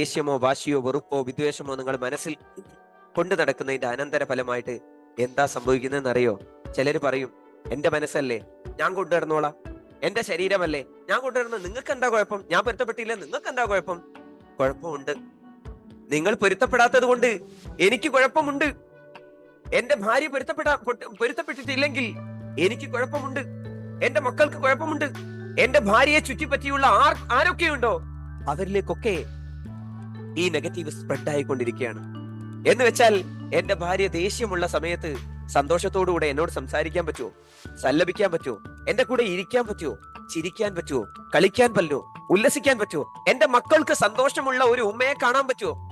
ദേഷ്യമോ വാശിയോ വെറുപ്പോ വിദ്വേഷമോ നിങ്ങൾ മനസ്സിൽ കൊണ്ടു നടക്കുന്നതിന്റെ അനന്തര ഫലമായിട്ട് എന്താ സംഭവിക്കുന്നതെന്ന് അറിയോ ചിലർ പറയും എന്റെ മനസ്സല്ലേ ഞാൻ കൊണ്ടുവരുന്നോളാം എന്റെ ശരീരമല്ലേ ഞാൻ കൊണ്ടുവരുന്ന നിങ്ങൾക്ക് എന്താ കുഴപ്പം? ഞാൻ പൊരുത്തപ്പെട്ടില്ല നിങ്ങൾക്ക് എന്താ കുഴപ്പം? കുഴപ്പമുണ്ട്. നിങ്ങൾ പൊരുത്തപ്പെടാത്തത് കൊണ്ട് എനിക്ക് കുഴപ്പമുണ്ട്. എന്റെ ഭാര്യ പൊരുത്തപ്പെടാ പൊരുത്തപ്പെട്ടിട്ടില്ലെങ്കിൽ എനിക്ക് കുഴപ്പമുണ്ട്. എന്റെ മക്കൾക്ക് കുഴപ്പമുണ്ട്. എന്റെ ഭാര്യയെ ചുറ്റിപ്പറ്റിയുള്ള ആർ ആരൊക്കെയുണ്ടോ? അവരിലേക്കൊക്കെ ഈ നെഗറ്റീവ് സ്പ്രെഡ് ആയിക്കൊണ്ടിരിക്കുകയാണ്. എന്ന് വെച്ചാൽ എന്റെ ഭാര്യ ദേഷ്യമുള്ള സമയത്ത് സന്തോഷത്തോടുകൂടെ എന്നോട് സംസാരിക്കാൻ പറ്റുമോ സല്ലപിക്കാൻ പറ്റുമോ എന്റെ കൂടെ ഇരിക്കാൻ പറ്റുമോ ചിരിക്കാൻ പറ്റുമോ കളിക്കാൻ പറ്റുമോ ഉല്ലസിക്കാൻ പറ്റുമോ എന്റെ മക്കൾക്ക് സന്തോഷമുള്ള ഒരു ഉമ്മയെ കാണാൻ പറ്റുമോ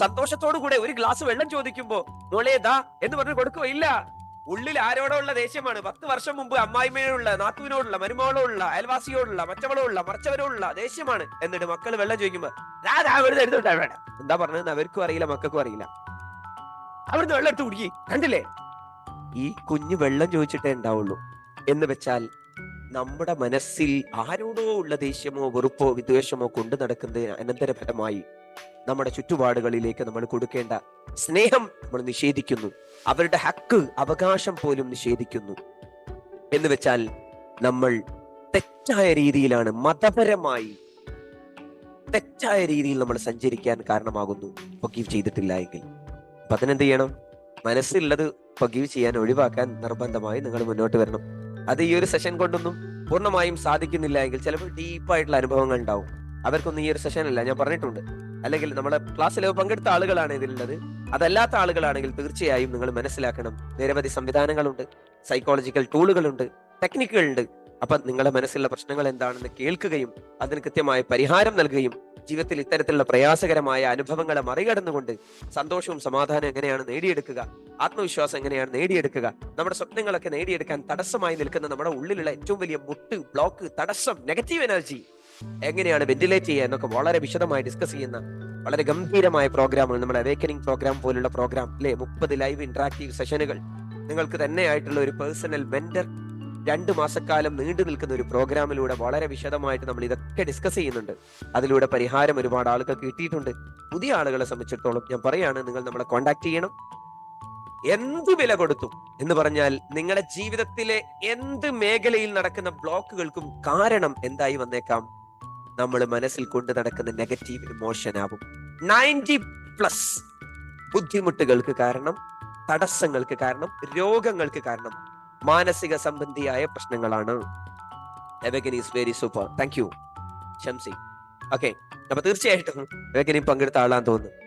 സന്തോഷത്തോടു കൂടെ ഒരു ഗ്ലാസ് വെള്ളം ചോദിക്കുമ്പോ മോളേതാ എന്ന് പറഞ്ഞു കൊടുക്കുവോ ഇല്ല ഉള്ളിൽ ആരോടോ ഉള്ള ദേഷ്യമാണ്? പത്ത് വർഷം മുമ്പ് അമ്മായിമ്മയോടുള്ള നാത്തുവിനോടുള്ള മരുമകളോടുള്ള അയൽവാസിയോടുള്ള മറ്റവളോടുള്ള മറിച്ചവരോടുള്ള ദേഷ്യമാണ് എന്നിട്ട് മക്കൾ വെള്ളം ചോദിക്കുമ്പോ "ദാ, ദാ, അവിടുന്ന് എടുത്തോട്ടാ വേണം എന്താ പറഞ്ഞതെന്ന് അവർക്കും അറിയില്ല മക്കൾക്കും അറിയില്ല. അവിടുന്ന് വെള്ളം എടുത്ത് കുടിക്കി. കണ്ടില്ലേ? ഈ കുഞ്ഞു വെള്ളം ചോദിച്ചിട്ടേ ഉണ്ടാവുള്ളൂ. എന്ന് വെച്ചാൽ നമ്മുടെ മനസ്സിൽ ആരോടോ ഉള്ള ദേഷ്യമോ വെറുപ്പോ വിദ്വേഷമോ കൊണ്ടു നടക്കുന്നതിന് അനന്തരഫലമായി നമ്മുടെ ചുറ്റുപാടുകളിലേക്ക് നമ്മൾ കൊടുക്കേണ്ട സ്നേഹം നമ്മൾ നിഷേധിക്കുന്നു. അവരുടെ ഹക്ക് അവകാശം പോലും നിഷേധിക്കുന്നു. എന്ന് വെച്ചാൽ നമ്മൾ തെറ്റായ രീതിയിലാണ് മതപരമായി തെറ്റായ രീതിയിൽ നമ്മൾ സഞ്ചരിക്കാൻ കാരണമാകുന്നു. ഫൊഗീവ് ചെയ്തിട്ടില്ല എങ്കിൽ. അപ്പൊ അതിനെന്ത് ചെയ്യണം? മനസ്സിലുള്ളത് ഫൊഗീവ് ചെയ്യാൻ ഒഴിവാക്കാൻ നിർബന്ധമായി നിങ്ങൾ മുന്നോട്ട് വരണം. അത് ഈ ഒരു സെഷൻ കൊണ്ടൊന്നും പൂർണമായും സാധിക്കുന്നില്ല എങ്കിൽ ചിലപ്പോൾ ഡീപ്പായിട്ടുള്ള അനുഭവങ്ങൾ ഉണ്ടാവും. അവർക്കൊന്നും ഈ ഒരു സെഷൻ അല്ല ഞാൻ പറഞ്ഞിട്ടുണ്ട്. അല്ലെങ്കിൽ നമ്മളെ ക്ലാസ്സിൽ പങ്കെടുത്ത ആളുകളാണ് ഇതിലുള്ളത്. അതല്ലാത്ത ആളുകളാണെങ്കിൽ തീർച്ചയായും നിങ്ങൾ മനസ്സിലാക്കണം. നിരവധി സംവിധാനങ്ങളുണ്ട് സൈക്കോളജിക്കൽ ടൂളുകളുണ്ട് ടെക്നിക്കുകളുണ്ട് അപ്പൊ നിങ്ങളുടെ മനസ്സിലുള്ള പ്രശ്നങ്ങൾ എന്താണെന്ന് കേൾക്കുകയും അതിന് കൃത്യമായ പരിഹാരം നൽകുകയും ജീവിതത്തിൽ ഇത്തരത്തിലുള്ള പ്രയാസകരമായ അനുഭവങ്ങളെ മറികടന്നുകൊണ്ട് സന്തോഷവും സമാധാനം എങ്ങനെയാണ് നേടിയെടുക്കുക ആത്മവിശ്വാസം എങ്ങനെയാണ് നേടിയെടുക്കുക നമ്മുടെ സ്വപ്നങ്ങളൊക്കെ നേടിയെടുക്കാൻ തടസ്സമായി നിൽക്കുന്ന നമ്മുടെ ഉള്ളിലുള്ള ഏറ്റവും വലിയ മുട്ട് ബ്ലോക്ക് തടസ്സം നെഗറ്റീവ് എനർജി എങ്ങനെയാണ് വെന്റിലേറ്റ് ചെയ്യുക എന്നൊക്കെ വളരെ വിശദമായി ഡിസ്കസ് ചെയ്യുന്ന വളരെ ഗംഭീരമായ പ്രോഗ്രാമുകൾ നമ്മുടെ അവേക്കനിങ് പ്രോഗ്രാം പോലുള്ള പ്രോഗ്രാം അല്ലെ മുപ്പത് ലൈവ് ഇന്ററാക്റ്റീവ് സെഷനുകൾ നിങ്ങൾക്ക് തന്നെ ആയിട്ടുള്ള ഒരു പേഴ്സണൽ മെന്റർ രണ്ട് മാസക്കാലം നീണ്ടു നിൽക്കുന്ന ഒരു പ്രോഗ്രാമിലൂടെ വളരെ വിശദമായിട്ട് നമ്മൾ ഇതൊക്കെ ഡിസ്കസ് ചെയ്യുന്നുണ്ട്. അതിലൂടെ പരിഹാരം ഒരുപാട് ആളുകൾക്ക് കിട്ടിയിട്ടുണ്ട്. പുതിയ ആളുകളെ സംബന്ധിച്ചിടത്തോളം ഞാൻ പറയാണ് നിങ്ങൾ നമ്മളെ കോണ്ടാക്ട് ചെയ്യണം. എന്ത് വില കൊടുത്തു എന്ന് പറഞ്ഞാൽ നിങ്ങളുടെ ജീവിതത്തിലെ എന്ത് മേഖലയിൽ നടക്കുന്ന ബ്ലോക്കുകൾക്കും കാരണം എന്തായി വന്നേക്കാം? നമ്മൾ മനസ്സിൽ കൊണ്ട് നടക്കുന്ന നെഗറ്റീവ് ഇമോഷൻ ആവും. നയന്റി പ്ലസ് ബുദ്ധിമുട്ടുകൾക്ക് കാരണം തടസ്സങ്ങൾക്ക് കാരണം രോഗങ്ങൾക്ക് കാരണം മാനസിക സംബന്ധിയായ പ്രശ്നങ്ങളാണ്. Very super thank you Shamsi. Okay അപ്പൊ തീർച്ചയായിട്ടും പങ്കെടുത്ത ആളാന്ന് തോന്നുന്നു.